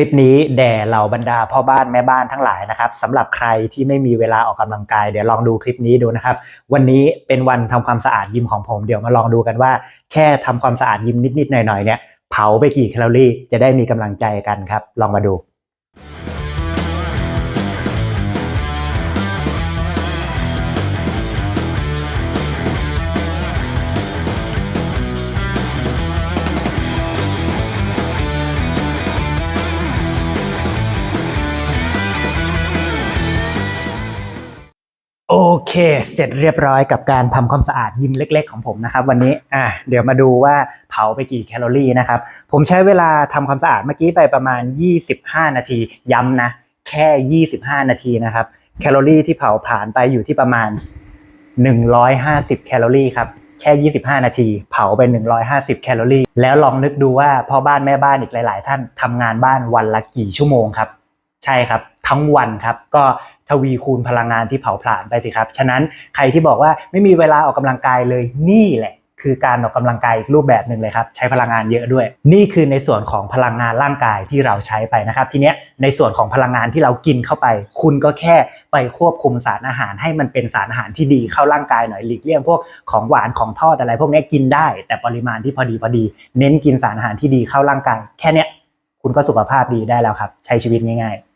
คลิปนี้แด่เหล่าบรรดาพ่อบ้านแม่บ้านทั้งหลายนะครับสำหรับใครที่ไม่มีเวลาออกกำลังกายเดี๋ยวลองดูคลิปนี้ดูนะครับ วันนี้เป็นวันทำความสะอาดยิมของผมเดี๋ยวมาลองดูกันว่า แค่ทำความสะอาดยิมนิดๆหน่อยๆเนี่ยเผาไปกี่แคลอรี่จะได้มีกำลังใจกันครับ ลองมาดู โอเค เสร็จเรียบร้อยกับการทำความสะอาดยิมเล็ก ๆ ของผมนะครับ วันนี้อะเดี๋ยวมาดูว่าเผาไปกี่แคลอรี่นะครับ ผมใช้เวลาทำความสะอาดเมื่อกี้ไปประมาณ 25 นาที ย้ำนะ แค่ 25 นาทีนะครับ แคลอรี่ที่เผาผ่านไปอยู่ที่ประมาณ 150 แคลอรี่ครับ แค่ 25 นาที เผาไป 150 แคลอรี่ แล้วลองนึกดูว่าพ่อบ้านแม่บ้านอีกหลาย ๆ ท่านทำงานบ้านวันละกี่ชั่วโมงครับ ใช่ครับ ทั้งวันครับ ก็ ทวีคูณพลังงานที่เผาผลาญไปสิครับ ฉะนั้นใครที่บอกว่าไม่มีเวลาออกกำลังกายเลยนี่แหละคือการออกกำลังกายอีกรูปแบบหนึ่งเลยครับ ใช้พลังงานเยอะด้วย นี่คือในส่วนของพลังงานร่างกายที่เราใช้ไปนะครับ ทีเนี้ยในส่วนของพลังงานที่เรากินเข้าไป คุณก็แค่ไปควบคุมสารอาหารให้มันเป็นสารอาหารที่ดีเข้าร่างกายหน่อยหลีกเลี่ยงพวกของหวานของทอดอะไร พวกนี้กินได้ แต่ปริมาณที่พอดีพอดี เน้นกินสารอาหารที่ดีเข้าร่างกาย แค่เนี้ยคุณก็สุขภาพดีได้แล้วครับ ใช้ชีวิตง่ายๆ